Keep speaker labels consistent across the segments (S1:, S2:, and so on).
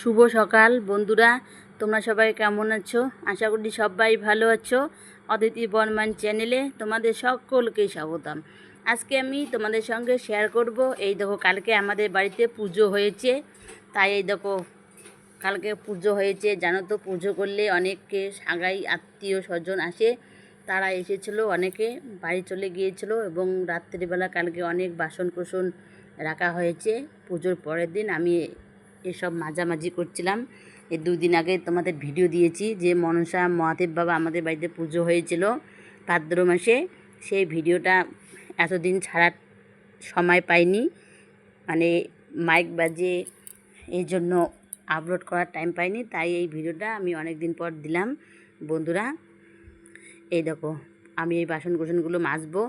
S1: শুভ সকাল, বন্ধুরা। তোমরা সবাই কেমন আছো? আশা করি সবাই ভালো আছো। অদিতি বর্মান চ্যানেলে তোমাদের সকলকে স্বাগতম। আজকে আমি তোমাদের সঙ্গে শেয়ার করব। এই দেখো, কালকে আমাদের বাড়িতে পুজো হয়েছে। তাই এই দেখো, কালকে পুজো হয়েছে। জানো তো, পুজো করলে অনেককে সাগাই আত্মীয় স্বজন আসে। তারা এসেছিল, অনেকে বাড়ি চলে গিয়েছিল এবং রাত্রিবেলা কালকে অনেক বাসন কোসন রাখা হয়েছে। পুজোর পরের দিন আমি এসব মাঝামাঝি করছিলাম। এই দুই দিন আগে তোমাদের ভিডিও দিয়েছি যে মনসা মহাদেব বাবা আমাদের বাড়িতে পুজো হয়েছিল ভাদ্র মাসে। সেই ভিডিওটা এতদিন ছাড়ার সময় পাইনি। মানে মাইক বাজে এই জন্য আপলোড করার টাইম পাইনি, তাই এই ভিডিওটা আমি অনেক দিন পর দিলাম। বন্ধুরা, এই দেখো, আমি এই বাসন কোসনগুলো মাজবো,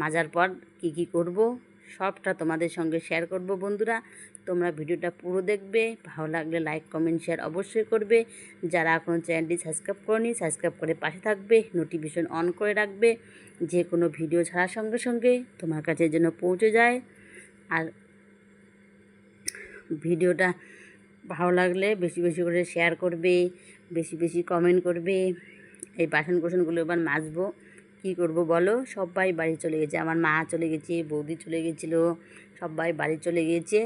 S1: মাজার পর কি কি করব, সবটা তোমাদের সঙ্গে শেয়ার করব বন্ধুরা। তোমরা ভিডিওটা পুরো দেখবে। ভালো লাগলে লাইক কমেন্ট শেয়ার অবশ্যই করবে। যারা এখনও চ্যানেলটি সাবস্ক্রাইব করনি সাবস্ক্রাইব করে পাশে থাকবে। নোটিফিকেশন অন করে রাখবে। যে কোনো ভিডিও ছাড়ার সঙ্গে সঙ্গে তোমার কাছে যেন পৌঁছে যায়। আর ভিডিওটা ভালো লাগলে বেশি বেশি করে শেয়ার করবে, বেশি বেশি কমেন্ট করবে। এই বাসন কোসনগুলো এবার মাজবো। কী করব বলো? সবাই বাড়ি চলে গেছে। আমার মা চলে গেছে, বৌদি চলে গেছিল, সবাই বাড়ি চলে গিয়েছে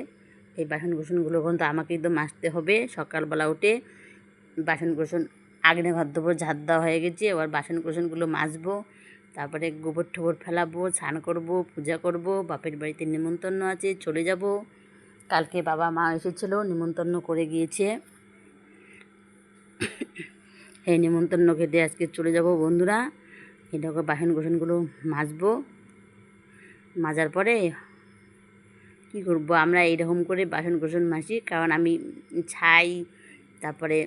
S1: এই বাসন কোসনগুলো কিন্তু আমাকেই তো মাজতে হবে। সকালবেলা উঠে বাসন কোসন আগ্নে ঘর দেবো ঝাড় দেওয়া হয়ে গেছে, এবার বাসন কোসনগুলো মাজবো, তারপরে গোবর ঠোবর ফেলাবো, স্নান করব, পূজা করব, বাপের বাড়িতে নিমন্ত্রণ আছে, চলে যাব। কালকে বাবা মা এসেছিল, নিমন্ত্রণ করে গিয়েছে। এই নিমন্ত্রণ খেতে আজকে চলে যাব বন্ধুরা। এটাকে বাসন কোসনগুলো মাজবো। মাজার পরে কি করব? আমরা এইরকম করে বাসন কোসন মাজি, কারণ আমি ছাই, তারপরে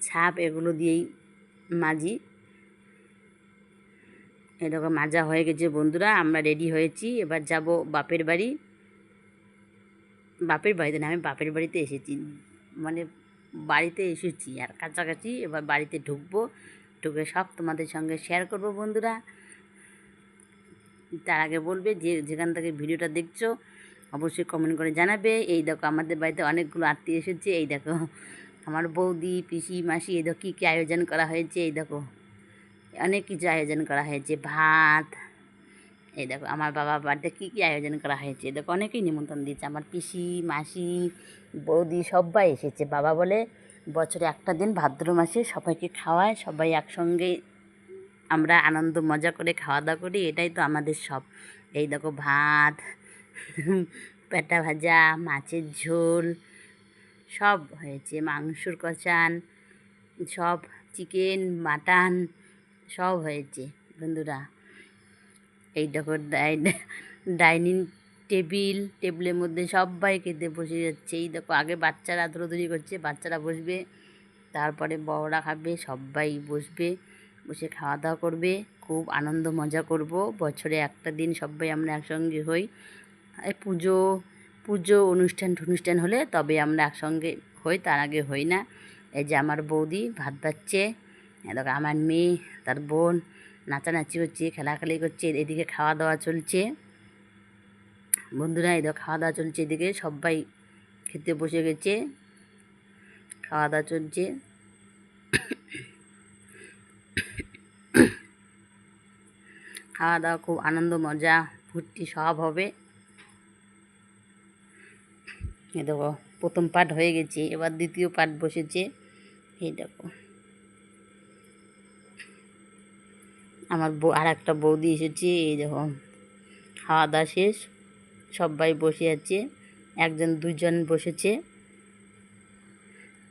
S1: ছাপ এগুলো দিয়েই মাজি। এরকম মাজা হয়ে গেছে বন্ধুরা, আমরা রেডি হয়েছি। এবার যাব বাপের বাড়ি। বাপের বাড়িতে না, আমি বাপের বাড়িতে এসেছি। মানে বাড়িতে এসেছি আর কাছাকাছি, এবার বাড়িতে ঢুকবো। ঢুকে সব তোমাদের সঙ্গে শেয়ার করব বন্ধুরা। তার আগে বলবে যে যেখান থেকে ভিডিওটা দেখছ, অবশ্যই কমেন্ট করে জানাবে। এই দেখো আমাদের বাড়িতে অনেকগুলো আত্মীয় এসেছে, এই দেখো আমার বৌদি, পিসি, মাসি, এই দেখো কী কী আয়োজন করা হয়েছে, এই দেখো। অনেক কিছু আয়োজন করা হয়েছে, ভাত, এই দেখো আমার বাবা বাড়িতে কী কী আয়োজন করা হয়েছে দেখো অনেকেই নিমন্ত্রণ দিয়েছে। আমার পিসি, মাসি, বৌদি সবাই এসেছে, বাবা বলে বছরে একটা দিন ভাদ্র মাসে সবাইকে খাওয়ায়, সবাই একসঙ্গে আমরা আনন্দ, মজা করে খাওয়া দাওয়া করি, এটাই তো আমাদের সব। এই দেখো ভাত, পেটা ভাজা, মাছের ঝোল, সব হয়েছে। মাংসর কচান, সব চিকেন, মাটন, সব হয়েছে বন্ধুরা। এই দেখো ডাইনিং টেবিল, টেবিলের মধ্যে সবাই খেতে বসে যাচ্ছে। এই দেখো আগে বাচ্চারা দৌড়দৌড়ি করছে, বাচ্চারা বসবে, তারপরে বড়রা খাবে, সবাই বসবে। বসে খাওয়া দাওয়া করবে, খুব আনন্দ মজা করব। বছরে একটা দিন সবাই আমরা একসঙ্গে হই। পুজো পুজো অনুষ্ঠান অনুষ্ঠান হলে তবে আমরা একসঙ্গে হই, তার আগে হই না। এই যে আমার বৌদি ভাত বাচ্ছে দেখো আমার মেয়ে, তার বোন নাচানাচি হচ্ছে খেলাখেলি করছে, এদিকে খাওয়া দাওয়া চলছে। বন্ধুরা এদিকে খাওয়া দাওয়া চলছে এদিকে, সবাই খেতে বসে গেছে খাওয়া দাওয়া চলছে। খাওয়া দাওয়া খুব আনন্দ, মজা, ফুর্তি সব হবে। এ দেখো, প্রথম পার্ট হয়ে গেছে, এবার দ্বিতীয় পার্ট বসেছে। এই দেখো। আমার বউ আর একটা বৌদি এসেছে, এই দেখো। খাওয়া দাওয়া শেষ, সবাই বসে আছে, একজন, দুজন বসেছে।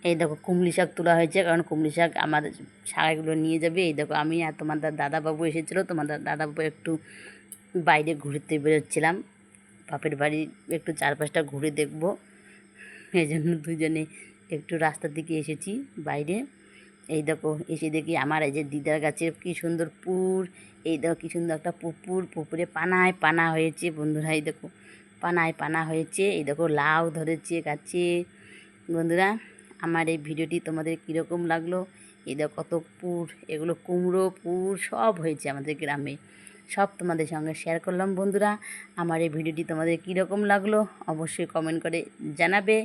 S1: এই দেখো কুমলি শাক তোলা হয়েছে, কারণ কুমলি শাক আমাদের শাকগুলো নিয়ে যাবে। এই দেখো আমি আর তোমাদের দাদাবাবু এসেছিল তোমাদের দাদাবাবু একটু বাইরে ঘুরতে বেরোচ্ছিলাম। বাপের বাড়ি একটু চারপাশটা ঘুরে দেখব। এই জন্য দুজনে একটু রাস্তার দিকে এসেছি বাইরে। এই দেখো এসে দেখি আমার এই যে দিদার গাছে কী সুন্দর পুর, এই দেখো কী সুন্দর একটা পুকুর, পুকুরে পানায় পানা হয়েছে বন্ধুরা, এই দেখো পানায় পানা হয়েছে, এই দেখো লাউ ধরেছে গাছে। বন্ধুরা আমার এই ভিডিওটি তোমাদের কীরকম লাগল? এই দেখো কত পুর এগুলো কুমড়ো, পুর, সব হয়েছে আমাদের গ্রামে। সব তোমাদের সঙ্গে শেয়ার করলাম বন্ধুরা। আমার এই ভিডিওটি তোমাদের কীরকম লাগল? অবশ্যই কমেন্ট করে জানাবে।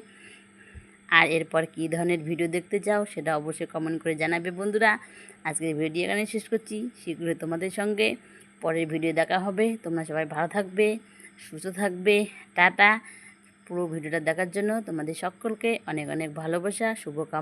S1: আর এরপর কী ধরনের ভিডিও দেখতে চাও, সেটা অবশ্যই কমেন্ট করে জানাবে বন্ধুরা। আজকের ভিডিও এখানে শেষ করছি। শীঘ্রই তোমাদের সঙ্গে পরের ভিডিও দেখা হবে। তোমরা সবাই ভালো থাকবে, সুস্থ থাকবে। টাটা। পুরো ভিডিওটা দেখার জন্য তোমাদের সকলকে অনেক অনেক ভালোবাসা শুভকামনা।